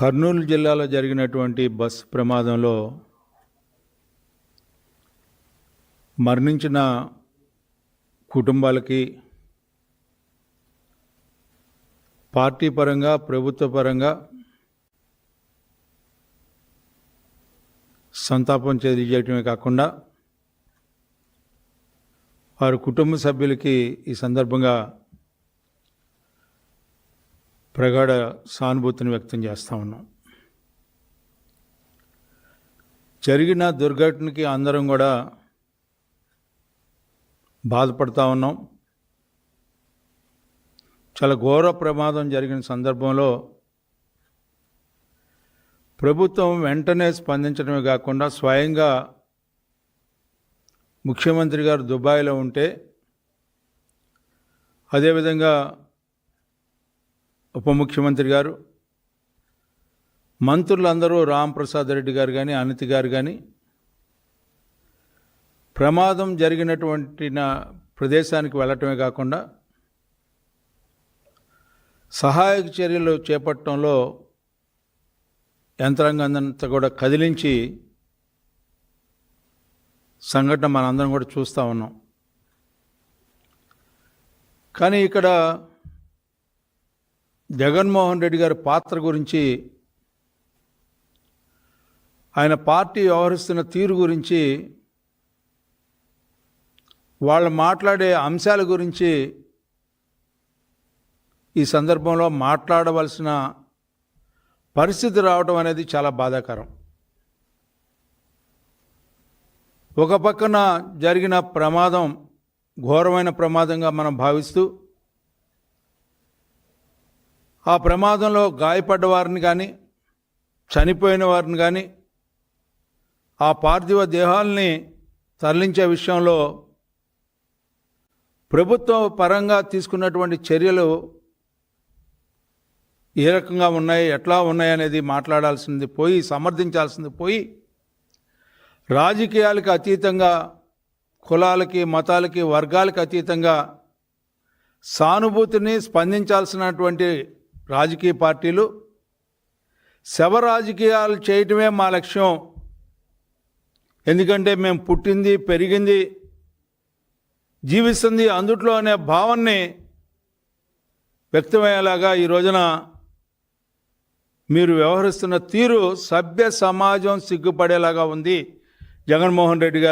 కర్నూలు జిల్లాలో జరిగినటువంటి బస్ ప్రమాదంలో మరణించిన కుటుంబాలకి పార్టీ పరంగా ప్రభుత్వ పరంగా సంతాపం తెలియజేయటమే కాకుండా వారి కుటుంబ సభ్యులకి ఈ సందర్భంగా ప్రగాఢ సానుభూతిని వ్యక్తం చేస్తూ ఉన్నాం. జరిగిన దుర్ఘటనకి అందరం కూడా బాధపడతా ఉన్నాం. చాలా ఘోర ప్రమాదం జరిగిన సందర్భంలో ప్రభుత్వం వెంటనే స్పందించడమే కాకుండా స్వయంగా ముఖ్యమంత్రి గారు దుబాయ్లో ఉంటే అదేవిధంగా ఉప ముఖ్యమంత్రి గారు మంత్రులందరూ రాంప్రసాద్ రెడ్డి గారు కానీ అనితి గారు కానీ ప్రమాదం జరిగినటువంటి నా ప్రదేశానికి వెళ్ళటమే కాకుండా సహాయక చర్యలు చేపట్టడంలో యంత్రాంగాన్నంతా కూడా కదిలించి సంఘటన మనందరం కూడా చూస్తూ ఉన్నాం. కానీ ఇక్కడ జగన్మోహన్ రెడ్డి గారి పాత్ర గురించి ఆయన పార్టీ వ్యవహరిస్తున్న తీరు గురించి వాళ్ళు మాట్లాడే అంశాల గురించి ఈ సందర్భంలో మాట్లాడవలసిన పరిస్థితి రావడం అనేది చాలా బాధాకరం. ఒక పక్కన జరిగిన ప్రమాదం ఘోరమైన ప్రమాదంగా మనం భావిస్తూ ఆ ప్రమాదంలో గాయపడ్డ వారిని కానీ చనిపోయిన వారిని కానీ ఆ పార్థివ దేహాల్ని తరలించే విషయంలో ప్రభుత్వ పరంగా తీసుకున్నటువంటి చర్యలు ఏ రకంగా ఉన్నాయి ఎట్లా ఉన్నాయి అనేది మాట్లాడాల్సింది పోయి సమర్థించాల్సింది పోయి రాజకీయాలకు అతీతంగా కులాలకి మతాలకి వర్గాలకు అతీతంగా సానుభూతిని స్పందించాల్సినటువంటి రాజకీయ పార్టీలు శవ రాజకీయాలు చేయటమే మా లక్ష్యం. ఎందుకంటే మేము పుట్టింది పెరిగింది జీవిస్తుంది అందుట్లో అనే భావాన్ని వ్యక్తమయ్యేలాగా ఈ రోజున మీరు వ్యవహరిస్తున్న తీరు సభ్య సమాజం సిగ్గుపడేలాగా ఉంది. జగన్మోహన్ రెడ్డి గారు